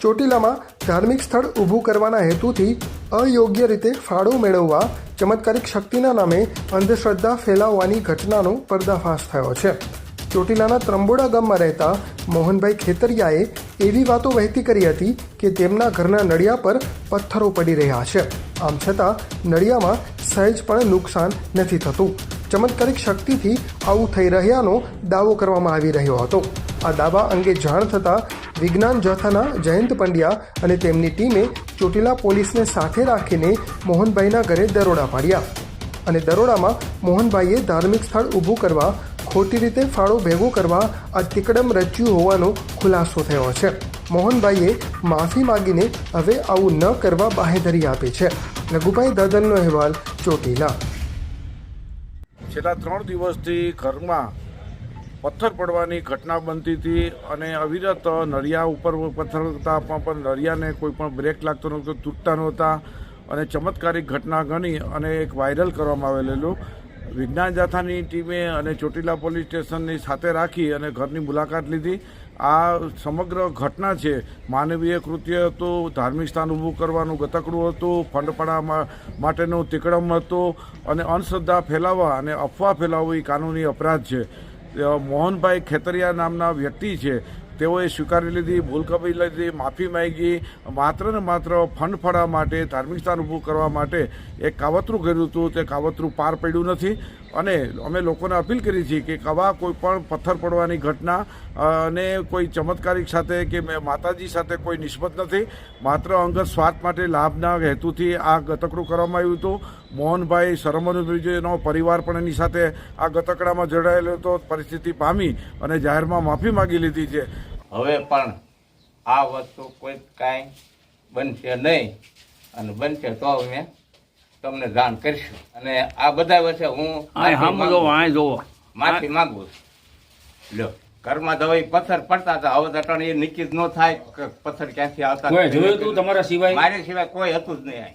ચોટીલામાં ધાર્મિક સ્થળ ઊભું કરવાના હેતુથી અયોગ્ય રીતે ફાળો મેળવવા ચમત્કારિક શક્તિના નામે અંધશ્રદ્ધા ફેલાવવાની ઘટનાનો પર્દાફાશ થયો છે. ચોટીલાના ત્રંબોડા ગામમાં રહેતા મોહનભાઈ ખેતરિયાએ એવી વાતો વહેતી કરી હતી કે તેમના ઘરના નળિયા પર પથ્થરો પડી રહ્યા છે. આમ છતાં નળિયામાં સહેજ પણ નુકસાન નથી થતું. ચમત્કારિક શક્તિથી આવું થઈ રહ્યાનો દાવો કરવામાં આવી રહ્યો હતો. આ દાવા અંગે જાણ થતાં વિજ્ઞાન જથાના જયંત પંડ્યા અને તેમની ટીમે ચોટીલા પોલીસને સાથે રાખીને મોહનભાઈના ઘરે દરોડા પાડ્યા. અને દરોડામાં મોહનભાઈએ ધાર્મિક સ્થળ ઊભું કરવા, ખોટી રીતે ફાળો ભેગો કરવા, આ તિકડમ રચ્યું હોવાનો ખુલાસો થયો છે. મોહનભાઈએ માફી માગીને હવે આવું ન કરવા બાહેધરી આપી છે. લઘુભાઈ દાદનનો અહેવાલ ચોટીલા. છેલ્લા ત્રણ દિવસથી ઘરમાં પથ્થર પડવાની ઘટના બનતી હતી અને અવિરત નળિયા ઉપર પથ્થર હતા, પણ નળિયાને કોઈ પણ બ્રેક લાગતો નહોતો, તૂટતા નહોતા અને ચમત્કારિક ઘટના ગણી અને એક વાયરલ કરવામાં આવેલું. વિજ્ઞાન જાથાની ટીમે અને ચોટીલા પોલીસ સ્ટેશનની સાથે રાખી અને ઘરની મુલાકાત લીધી. આ સમગ્ર ઘટના છે, માનવીય કૃત્ય હતું, ધાર્મિક સ્થાન ઊભું કરવાનું ગતકડું હતું, ફંડપણા માટેનું તિકડમ હતું અને અંધશ્રદ્ધા ફેલાવવા અને અફવા ફેલાવવી કાનૂની અપરાધ છે. મોહનભાઈ ખેતરિયા નામના વ્યક્તિ છે. તેઓએ સ્વીકારી લીધી, ભૂલ કપી લીધી, માફી માંગી, માત્ર ને માત્ર ફંડ ફળા માટે, ધાર્મિક સ્થાન ઊભું કરવા માટે એક કાવતરું કર્યું હતું. તે કાવતરું પાર પડ્યું નથી અને અમે લોકોને અપીલ કરી છે કે કવા કોઈ પણ પથ્થર પડવાની ઘટના અને કોઈ ચમત્કારિક સાથે કે માતાજી સાથે કોઈ નિસ્બત નથી. માત્ર અંગત સ્વાર્થ માટે લાભના હેતુથી આ ગતકડું કરવામાં આવ્યું હતું. મોહનભાઈ સરમનુભાઈનો પરિવાર પણ એની સાથે આ ગતકડામાં જોડાયેલો હતો, પરિસ્થિતિ પામી અને જાહેરમાં માફી માગી લીધી છે. હવે પણ આ વસ્તુ કોઈ કાંઈ બનશે નહીં. અને બનશે તો અમે તમને જાણ કરીશું. અને આ બધા વચ્ચે હું આય માફી માંગુ- માફી માંગુ છું. લ્યો ઘરમાં દવાઈ પથ્થર પડતા હતા. હવે અટાણ એ નિશ્ચિત ન થાય કે પથ્થર ક્યાંથી આવતા. જોયું તું તમારા સિવાય? મારી સિવાય કોઈ હતું જ નહીં અહીં.